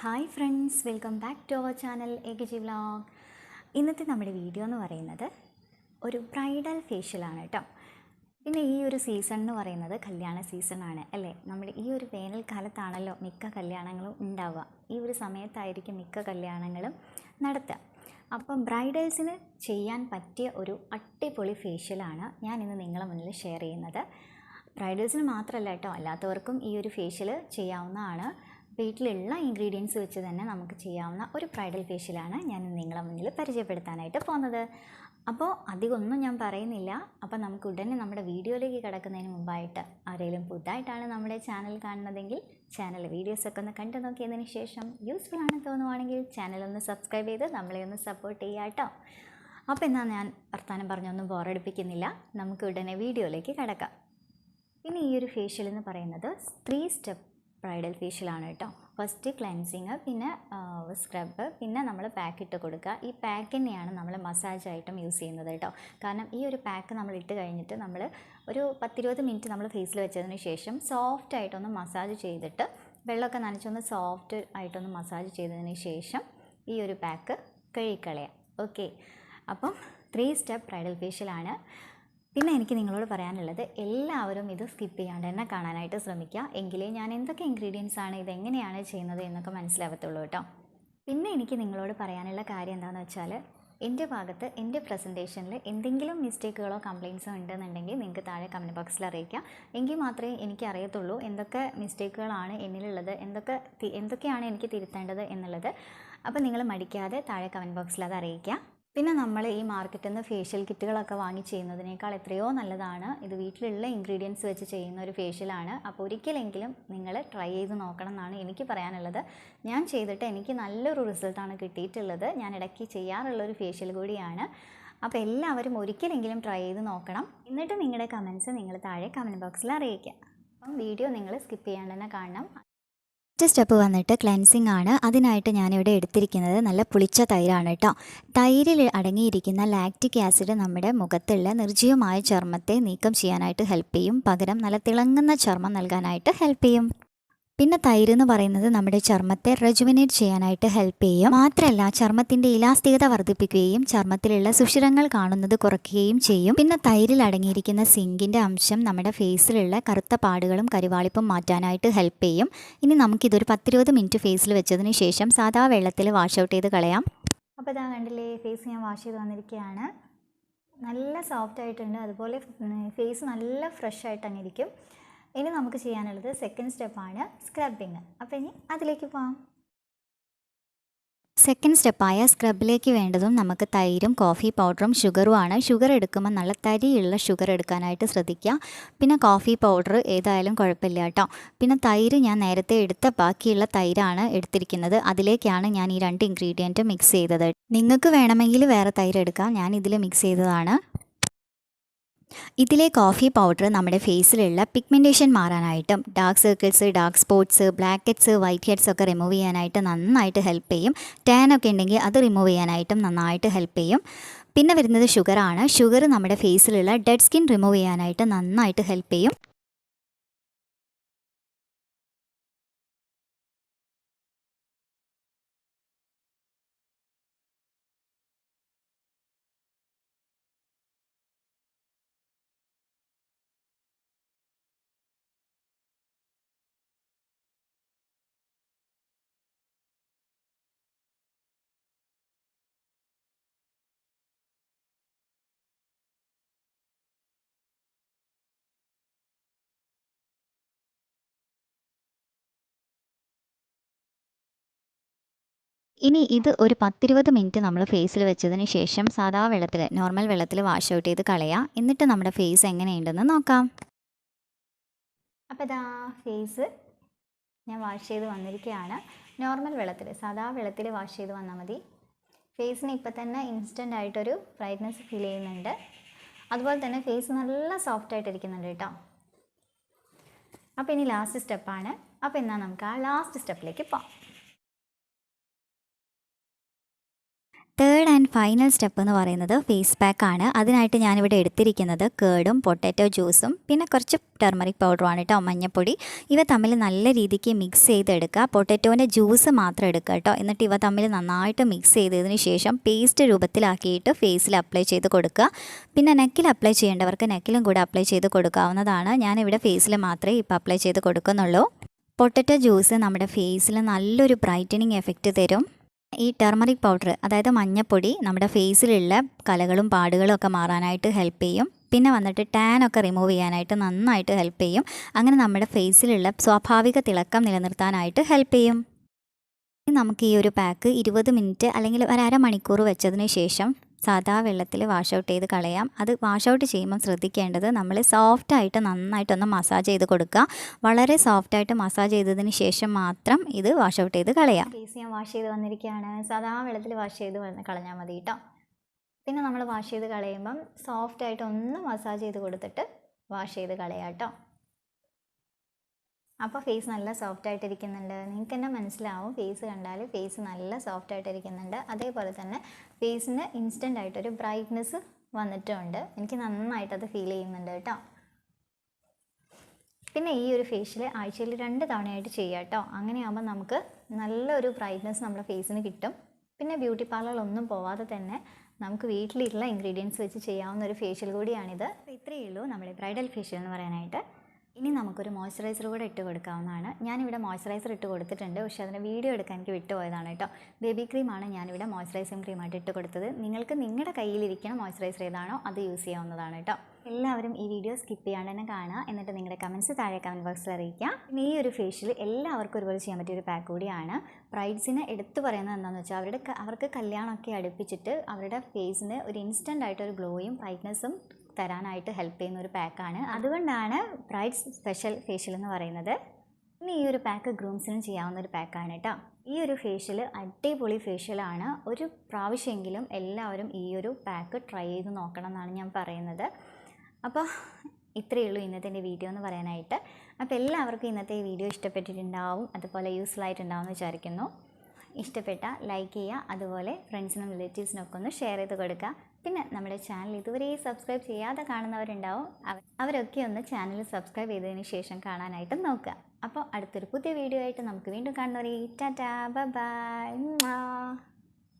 Hi friends welcome back to our channel A K G vlog ഇന്നത്തെ നമ്മുടെ video എന്ന് പറയുന്നത് ഒരു ബ്രൈഡൽ ഫേഷ്യലാണ് കേട്ടോ പിന്നെ ഈ ഒരു സീസൺ എന്ന് പറയുന്നത് കല്യാണ സീസണാണ് അല്ലേ? നമ്മുടെ ഈ ഒരു വേനൽക്കാലത്താണല്ലോ മിക്ക കല്യാണങ്ങളും ഉണ്ടാവുക. ഈ ഒരു സമയത്തായിരിക്കും മിക്ക കല്യാണങ്ങളും നടത്തുക. അപ്പം ബ്രൈഡൽസിന് ചെയ്യാൻ പറ്റിയ ഒരു അടിപൊളി ഫേഷ്യലാണ് ഞാൻ ഇന്ന് നിങ്ങളെ മുന്നിൽ ഷെയർ ചെയ്യുന്നത്. ബ്രൈഡൽസിന് മാത്രമല്ല കേട്ടോ അല്ലാത്തവർക്കും ഈ ഒരു ഫേഷ്യൽ ചെയ്യാവുന്നതാണ്. വീട്ടിലുള്ള ഇൻഗ്രീഡിയൻസ് വെച്ച് തന്നെ നമുക്ക് ചെയ്യാവുന്ന ഒരു ബ്രൈഡൽ ഫേഷ്യലാണ് ഞാൻ നിങ്ങളെ മുന്നിൽ പരിചയപ്പെടുത്താനായിട്ട് പോകുന്നത്. അപ്പോൾ അധികമൊന്നും ഞാൻ പറയുന്നില്ല. അപ്പോൾ നമുക്ക് ഉടനെ നമ്മുടെ വീഡിയോയിലേക്ക് കിടക്കുന്നതിന് മുമ്പായിട്ട് ആരെങ്കിലും പുതുതായിട്ടാണ് നമ്മുടെ ചാനൽ കാണുന്നതെങ്കിൽ ചാനൽ വീഡിയോസൊക്കെ ഒന്ന് കണ്ടു നോക്കിയതിന് ശേഷം യൂസ്ഫുൾ ആണെന്ന് തോന്നുവാണെങ്കിൽ ചാനൽ ഒന്ന് സബ്സ്ക്രൈബ് ചെയ്ത് നമ്മളെ ഒന്ന് സപ്പോർട്ട് ചെയ്യുക കേട്ടോ. അപ്പോൾ എന്നാൽ ഞാൻ വർത്തമാനം പറഞ്ഞൊന്നും ബോറടിപ്പിക്കുന്നില്ല. നമുക്ക് ഉടനെ വീഡിയോയിലേക്ക് കിടക്കാം. ഇനി ഈ ഒരു ഫേഷ്യൽ എന്ന് പറയുന്നത് ത്രീ സ്റ്റെപ്പ് ബ്രൈഡൽ ഫേഷ്യലാണ് കേട്ടോ. ഫസ്റ്റ് ക്ലെൻസിങ് പിന്നെ സ്ക്രബ് പിന്നെ നമ്മൾ പാക്ക് ഇട്ട് കൊടുക്കുക. ഈ പാക്ക് തന്നെയാണ് നമ്മൾ മസാജ് ആയിട്ടും യൂസ് ചെയ്യുന്നത് കേട്ടോ. കാരണം ഈ ഒരു പാക്ക് നമ്മൾ ഇട്ട് കഴിഞ്ഞിട്ട് നമ്മൾ ഒരു പത്തിരുപത് മിനിറ്റ് നമ്മൾ ഫേസിൽ വെച്ചതിന് ശേഷം സോഫ്റ്റ് ആയിട്ടൊന്ന് മസാജ് ചെയ്തിട്ട് വെള്ളമൊക്കെ നനച്ചൊന്ന് സോഫ്റ്റ് ആയിട്ടൊന്ന് മസാജ് ചെയ്തതിന് ശേഷം ഈ ഒരു പാക്ക് കഴുകിക്കളയാം. ഓക്കെ അപ്പം ത്രീ സ്റ്റെപ്പ് ബ്രൈഡൽ ഫേഷ്യലാണ് പിന്നെ എനിക്ക് നിങ്ങളോട് പറയാനുള്ളത് എല്ലാവരും ഇത് സ്കിപ്പ് ചെയ്യാണ്ട് തന്നെ കാണാനായിട്ട് ശ്രമിക്കുക. എങ്കിലേ ഞാൻ എന്തൊക്കെ ഇൻഗ്രീഡിയൻസ് ആണ് ഇതെങ്ങനെയാണ് ചെയ്യുന്നത് എന്നൊക്കെ മനസ്സിലാവത്തുള്ളൂ കേട്ടോ. പിന്നെ എനിക്ക് നിങ്ങളോട് പറയാനുള്ള കാര്യം എന്താണെന്ന് വെച്ചാൽ എന്റെ ഭാഗത്ത് എന്റെ പ്രസന്റേഷനിൽ എന്തെങ്കിലും മിസ്റ്റേക്കുകളോ കംപ്ലയിൻസോ ഉണ്ടെന്നുണ്ടെങ്കിൽ നിങ്ങൾക്ക് താഴെ കമന്റ് ബോക്സിൽ അറിയിക്കാം. എങ്കിൽ മാത്രമേ എനിക്ക് അറിയത്തുള്ളൂ എന്തൊക്കെ മിസ്റ്റേക്കുകളാണ് എന്നിലുള്ളത് എന്തൊക്കെ എന്തൊക്കെയാണ് എനിക്ക് തിരുത്തേണ്ടത് എന്നുള്ളത്. അപ്പോൾ നിങ്ങൾ മടിക്കാതെ താഴെ കമന്റ് ബോക്സിൽ അത് അറിയിക്കാം പിന്നെ നമ്മൾ ഈ മാർക്കറ്റിൽ നിന്ന് ഫേഷ്യൽ കിറ്റുകളൊക്കെ വാങ്ങി ചെയ്യുന്നതിനേക്കാൾ എത്രയോ നല്ലതാണ്. ഇത് വീട്ടിലുള്ള ഇൻഗ്രീഡിയൻസ് വെച്ച് ചെയ്യുന്ന ഒരു ഫേഷ്യലാണ് അപ്പോൾ ഒരിക്കലെങ്കിലും നിങ്ങൾ ട്രൈ ചെയ്ത് നോക്കണം എന്നാണ് എനിക്ക് പറയാനുള്ളത്. ഞാൻ ചെയ്തിട്ട് എനിക്ക് നല്ലൊരു റിസൾട്ടാണ് കിട്ടിയിട്ടുള്ളത്. ഞാൻ ഇടയ്ക്ക് ചെയ്യാറുള്ള ഒരു ഫേഷ്യൽ കൂടിയാണ്. അപ്പോൾ എല്ലാവരും ഒരിക്കലെങ്കിലും ട്രൈ ചെയ്ത് നോക്കണം. എന്നിട്ട് നിങ്ങളുടെ കമൻസ് നിങ്ങൾ താഴെ കമന്റ് ബോക്സിൽ അറിയിക്കുക. അപ്പം വീഡിയോ നിങ്ങൾ സ്കിപ്പ് ചെയ്യാണ്ട് തന്നെ കാണണം. ഫസ്റ്റ് സ്റ്റെപ്പ് വന്നിട്ട് ക്ലെൻസിങ് ആണ് അതിനായിട്ട് ഞാനിവിടെ എടുത്തിരിക്കുന്നത് നല്ല പുളിച്ച തൈരാണ് കേട്ടോ തൈരിൽ അടങ്ങിയിരിക്കുന്ന ലാക്റ്റിക് ആസിഡ് നമ്മുടെ മുഖത്തുള്ള നിർജീവമായ ചർമ്മത്തെ നീക്കം ചെയ്യാനായിട്ട് ഹെൽപ്പ് ചെയ്യും. പകരം നല്ല തിളങ്ങുന്ന ചർമ്മം നൽകാനായിട്ട് ഹെൽപ്പ് ചെയ്യും. പിന്നെ തൈര് എന്ന് പറയുന്നത് നമ്മുടെ ചർമ്മത്തെ റെജുവിനേറ്റ് ചെയ്യാനായിട്ട് ഹെൽപ്പ് ചെയ്യും. മാത്രമല്ല ചർമ്മത്തിന്റെ ഇലാസ്തികത വർദ്ധിപ്പിക്കുകയും ചർമ്മത്തിലുള്ള സുഷിരങ്ങൾ കാണുന്നത് കുറയ്ക്കുകയും ചെയ്യും. പിന്നെ തൈരിൽ അടങ്ങിയിരിക്കുന്ന സിങ്കിന്റെ അംശം നമ്മുടെ ഫേസിലുള്ള കറുത്ത പാടുകളും കരുവാളിപ്പും മാറ്റാനായിട്ട് ഹെൽപ്പ് ചെയ്യും. ഇനി നമുക്കിതൊരു പത്തിരുപത് മിനിറ്റ് ഫേസിൽ വെച്ചതിന് ശേഷം സാധാ വെള്ളത്തിൽ വാഷ് ഔട്ട് ചെയ്ത് കളയാം. അപ്പോൾ ഇതാ കണ്ടില്ലേ ഫേസ് ഞാൻ വാഷ് ചെയ്ത് വന്നിരിക്കുകയാണ്. നല്ല സോഫ്റ്റ് ആയിട്ടുണ്ട്. അതുപോലെ ഫേസ് നല്ല ഫ്രഷ് ആയിട്ട് അങ്ങ് ഇരിക്കും. ഇനി നമുക്ക് ചെയ്യാനുള്ളത് സെക്കൻഡ് സ്റ്റെപ്പാണ് സ്ക്രബിങ് അപ്പോൾ ഇനി അതിലേക്ക് പോകാം സെക്കൻഡ് സ്റ്റെപ്പായ സ്ക്രബിലേക്ക് വേണ്ടതും നമുക്ക് തൈരും കോഫി പൗഡറും ഷുഗറുമാണ് ഷുഗർ എടുക്കുമ്പോൾ നല്ല തരിയുള്ള ഷുഗർ എടുക്കാനായിട്ട് ശ്രദ്ധിക്കുക. പിന്നെ കോഫി പൗഡർ ഏതായാലും കുഴപ്പമില്ല കേട്ടോ. പിന്നെ തൈര് ഞാൻ നേരത്തെ എടുത്ത ബാക്കിയുള്ള തൈരാണ് എടുത്തിരിക്കുന്നത്. അതിലേക്കാണ് ഞാൻ ഈ രണ്ട് ഇൻഗ്രീഡിയന്റ് മിക്സ് ചെയ്തത്. നിങ്ങൾക്ക് വേണമെങ്കിൽ വേറെ തൈര് എടുക്കാം. ഞാൻ ഇതിൽ മിക്സ് ചെയ്തതാണ്. ഇതിലെ കോഫി പൗഡർ നമ്മുടെ ഫേസിലുള്ള pigmentation മാറാനായിട്ടും dark circles dark spots black heads white heads ഒക്കെ റിമൂവ് ചെയ്യാനായിട്ട് നന്നായിട്ട് ഹെൽപ്പ് ചെയ്യും. ടാൻ ഒക്കെ ഉണ്ടെങ്കിൽ അത് റിമൂവ് ചെയ്യാനായിട്ടും നന്നായിട്ട് ഹെൽപ്പ് ചെയ്യും. പിന്നെ വരുന്നത് ഷുഗറാണ് ഷുഗർ നമ്മുടെ ഫേസിലുള്ള ഡെഡ് സ്കിൻ റിമൂവ് ചെയ്യാനായിട്ട് നന്നായിട്ട് ഹെൽപ്പ് ചെയ്യും. ഇനി ഇത് ഒരു പത്തിരുപത് മിനിറ്റ് നമ്മൾ ഫേസിൽ വെച്ചതിന് ശേഷം സാധാ വെള്ളത്തിൽ നോർമൽ വെള്ളത്തിൽ വാഷ് ഔട്ട് ചെയ്ത് കളയാം. എന്നിട്ട് നമ്മുടെ ഫേസ് എങ്ങനെയുണ്ടെന്ന് നോക്കാം. അപ്പോൾ ഇതാ ഫേസ് ഞാൻ വാഷ് ചെയ്ത് വന്നിരിക്കുകയാണ് നോർമൽ വെള്ളത്തിൽ സാധാ വെള്ളത്തിൽ വാഷ് ചെയ്ത് വന്നാൽ മതി. ഫേസിന് ഇപ്പം തന്നെ ഇൻസ്റ്റന്റ് ആയിട്ടൊരു ബ്രൈറ്റ്നസ് ഫീൽ ചെയ്യുന്നുണ്ട്. അതുപോലെ തന്നെ ഫേസ് നല്ല സോഫ്റ്റ് ആയിട്ടിരിക്കുന്നുണ്ട് കേട്ടോ. അപ്പോൾ ഇനി ലാസ്റ്റ് സ്റ്റെപ്പാണ് അപ്പോൾ എന്നാൽ നമുക്ക് ആ ലാസ്റ്റ് സ്റ്റെപ്പിലേക്ക് പോകാം തേർഡ് ആൻഡ് ഫൈനൽ സ്റ്റെപ്പ് എന്ന് പറയുന്നത് ഫേസ് പാക്ക് ആണ്. അതിനായിട്ട് ഞാനിവിടെ എടുത്തിരിക്കുന്നത് കേടും പൊട്ടാറ്റോ ജ്യൂസും പിന്നെ കുറച്ച് ടെർമറിക് പൗഡറുമാണ് കേട്ടോ മഞ്ഞപ്പൊടി. ഇവ തമ്മിൽ നല്ല രീതിക്ക് മിക്സ് ചെയ്തെടുക്കുക. പൊട്ടാറ്റോന്റെ ജ്യൂസ് മാത്രം എടുക്കുക കേട്ടോ എന്നിട്ട് ഇവ തമ്മിൽ നന്നായിട്ട് മിക്സ് ചെയ്തതിന് ശേഷം പേസ്റ്റ് രൂപത്തിലാക്കിയിട്ട് ഫേസിൽ അപ്ലൈ ചെയ്ത് കൊടുക്കുക. പിന്നെ നെക്കിൽ അപ്ലൈ ചെയ്യേണ്ടവർക്ക് നെക്കിലും കൂടെ അപ്ലൈ ചെയ്ത് കൊടുക്കാവുന്നതാണ്. ഞാനിവിടെ ഫേസിൽ മാത്രമേ ഇപ്പോൾ അപ്ലൈ ചെയ്ത് കൊടുക്കുന്നുള്ളൂ. പൊട്ടറ്റോ ജ്യൂസ് നമ്മുടെ ഫേസിൽ നല്ലൊരു ബ്രൈറ്റനിങ് എഫക്റ്റ് തരും. ഈ ടെർമറിക് പൗഡർ അതായത് മഞ്ഞപ്പൊടി നമ്മുടെ ഫേസിലുള്ള കലകളും പാടുകളും ഒക്കെ മാറാനായിട്ട് ഹെൽപ്പ് ചെയ്യും. പിന്നെ വന്നിട്ട് ടാൻ ഒക്കെ റിമൂവ് ചെയ്യാനായിട്ട് നന്നായിട്ട് ഹെൽപ്പ് ചെയ്യും. അങ്ങനെ നമ്മുടെ ഫേസിലുള്ള സ്വാഭാവിക തിളക്കം നിലനിർത്താനായിട്ട് ഹെൽപ്പ് ചെയ്യും. നമുക്ക് ഈ ഒരു പാക്ക് ഇരുപത് മിനിറ്റ് അല്ലെങ്കിൽ ഒരു അരമണിക്കൂർ വെച്ചതിന് ശേഷം സാധാ വെള്ളത്തിൽ വാഷ് ഔട്ട് ചെയ്ത് കളയാം. അത് വാഷ് ഔട്ട് ചെയ്യുമ്പോൾ ശ്രദ്ധിക്കേണ്ടത് നമ്മൾ സോഫ്റ്റായിട്ട് നന്നായിട്ടൊന്ന് മസാജ് ചെയ്ത് കൊടുക്കുക. വളരെ സോഫ്റ്റായിട്ട് മസാജ് ചെയ്തതിന് ശേഷം മാത്രം ഇത് വാഷ് ഔട്ട് ചെയ്ത് കളയാം. ഫേസ് ഞാൻ വാഷ് ചെയ്ത് വന്നിരിക്കുകയാണ്. സാധാ വെള്ളത്തിൽ വാഷ് ചെയ്ത് വന്ന് കളഞ്ഞാൽ മതി കേട്ടോ പിന്നെ നമ്മൾ വാഷ് ചെയ്ത് കളയുമ്പം സോഫ്റ്റായിട്ട് ഒന്ന് മസാജ് ചെയ്ത് കൊടുത്തിട്ട് വാഷ് ചെയ്ത് കളയാം കേട്ടോ അപ്പോൾ ഫേസ് നല്ല സോഫ്റ്റ് ആയിട്ടിരിക്കുന്നുണ്ട്. നിങ്ങൾക്ക് തന്നെ മനസ്സിലാവും. ഫേസ് കണ്ടാൽ ഫേസ് നല്ല സോഫ്റ്റ് ആയിട്ടിരിക്കുന്നുണ്ട്. അതേപോലെ തന്നെ ഫേസിന് ഇൻസ്റ്റന്റ് ആയിട്ടൊരു ബ്രൈറ്റ്നെസ് വന്നിട്ടുണ്ട്. എനിക്ക് നന്നായിട്ടത് ഫീൽ ചെയ്യുന്നുണ്ട് കേട്ടോ. പിന്നെ ഈ ഒരു ഫേഷ്യൽ ആഴ്ചയിൽ രണ്ട് തവണയായിട്ട് ചെയ്യുക കേട്ടോ. അങ്ങനെയാകുമ്പോൾ നമുക്ക് നല്ലൊരു ബ്രൈറ്റ്നെസ് നമ്മുടെ ഫേസിന് കിട്ടും. പിന്നെ ബ്യൂട്ടി പാർലറിലൊന്നും പോവാതെ തന്നെ നമുക്ക് വീട്ടിലുള്ള ഇൻഗ്രീഡിയൻസ് വെച്ച് ചെയ്യാവുന്ന ഒരു ഫേഷ്യൽ കൂടിയാണിത്. അപ്പോൾ ഇത്രയേ ഉള്ളൂ നമ്മുടെ ബ്രൈഡൽ ഫേഷ്യൽ എന്ന് പറയാനായിട്ട്. ഇനി നമുക്കൊരു മോയ്സ്ചറൈസർ കൂടെ ഇട്ട് കൊടുക്കാവുന്നതാണ്. ഞാനിവിടെ മോയ്സ്ചറൈസർ ഇട്ട് കൊടുത്തിട്ടുണ്ട്. പക്ഷേ അതിന് വീഡിയോ എടുക്കാൻ എനിക്ക് വിട്ടുപോയതാണ് കേട്ടോ. ബേബി ക്രീമാണ് ഞാനിവിടെ മോയ്സ്ചറൈസിങ് ക്രീമായിട്ട് ഇട്ട് കൊടുത്തത്. നിങ്ങൾക്ക് നിങ്ങളുടെ കയ്യിലിരിക്കുന്ന മോയ്സ്ചറൈസർ ഏതാണോ അത് യൂസ് ചെയ്യാവുന്നതാണ് കേട്ടോ. എല്ലാവരും ഈ വീഡിയോ സ്കിപ്പ് ചെയ്യാണ്ട് തന്നെ കാണുക. എന്നിട്ട് നിങ്ങളുടെ കമൻസ് താഴെ കമന്റ് ബോക്സിൽ അറിയിക്കുക. പിന്നെ ഈ ഒരു ഫേഷ്യൽ എല്ലാവർക്കും ഒരുപോലെ ചെയ്യാൻ പറ്റിയ ഒരു പാക്ക് കൂടിയാണ്. ബ്രൈഡ്സിനെ എടുത്തു പറയുന്നത് എന്താണെന്ന് വെച്ചാൽ അവരുടെ അവർക്ക് കല്യാണമൊക്കെ അടുപ്പിച്ചിട്ട് അവരുടെ ഫേസിന് ഒരു ഇൻസ്റ്റന്റ് ആയിട്ടൊരു ഗ്ലോയും ബ്രൈറ്റ്നസ്സും തരാനായിട്ട് ഹെൽപ്പ് ചെയ്യുന്ന ഒരു പാക്കാണ് അതുകൊണ്ടാണ് ബ്രൈറ്റ്സ് സ്പെഷ്യൽ ഫേഷ്യൽ എന്ന് പറയുന്നത്. ഇനി ഈ ഒരു പാക്ക് ഗ്രൂംസിനും ചെയ്യാവുന്ന ഒരു പാക്കാണ് കേട്ടോ ഈ ഒരു ഫേഷ്യൽ അടിപൊളി ഫേഷ്യലാണ് ഒരു പ്രാവശ്യമെങ്കിലും എല്ലാവരും ഈ ഒരു പാക്ക് ട്രൈ ചെയ്ത് നോക്കണം എന്നാണ് ഞാൻ പറയുന്നത്. അപ്പോൾ ഇത്രയേ ഉള്ളൂ ഇന്നത്തെ എന്റെ വീഡിയോ എന്ന് പറയാനായിട്ട്. അപ്പോൾ എല്ലാവർക്കും ഇന്നത്തെ വീഡിയോ ഇഷ്ടപ്പെട്ടിട്ടുണ്ടാവും അതുപോലെ യൂസ്ഫുൾ ആയിട്ടുണ്ടാവും എന്ന് വിചാരിക്കുന്നു. ഇഷ്ടപ്പെട്ട ലൈക്ക് ചെയ്യുക. അതുപോലെ ഫ്രണ്ട്സിനും റിലേറ്റീവ്സിനും ഒക്കെ ഒന്ന് ഷെയർ ചെയ്ത് കൊടുക്കുക. പിന്നെ നമ്മുടെ ചാനൽ ഇതുവരെ സബ്സ്ക്രൈബ് ചെയ്യാതെ കാണുന്നവരുണ്ടാവും. അവ- അവരൊക്കെ ഒന്ന് ചാനൽ സബ്സ്ക്രൈബ് ചെയ്തതിന് ശേഷം കാണാനായിട്ട് നോക്കുക. അപ്പോൾ അടുത്തൊരു പുതിയ വീഡിയോ ആയിട്ട് നമുക്ക് വീണ്ടും കാണുന്നവരെ. Tata bye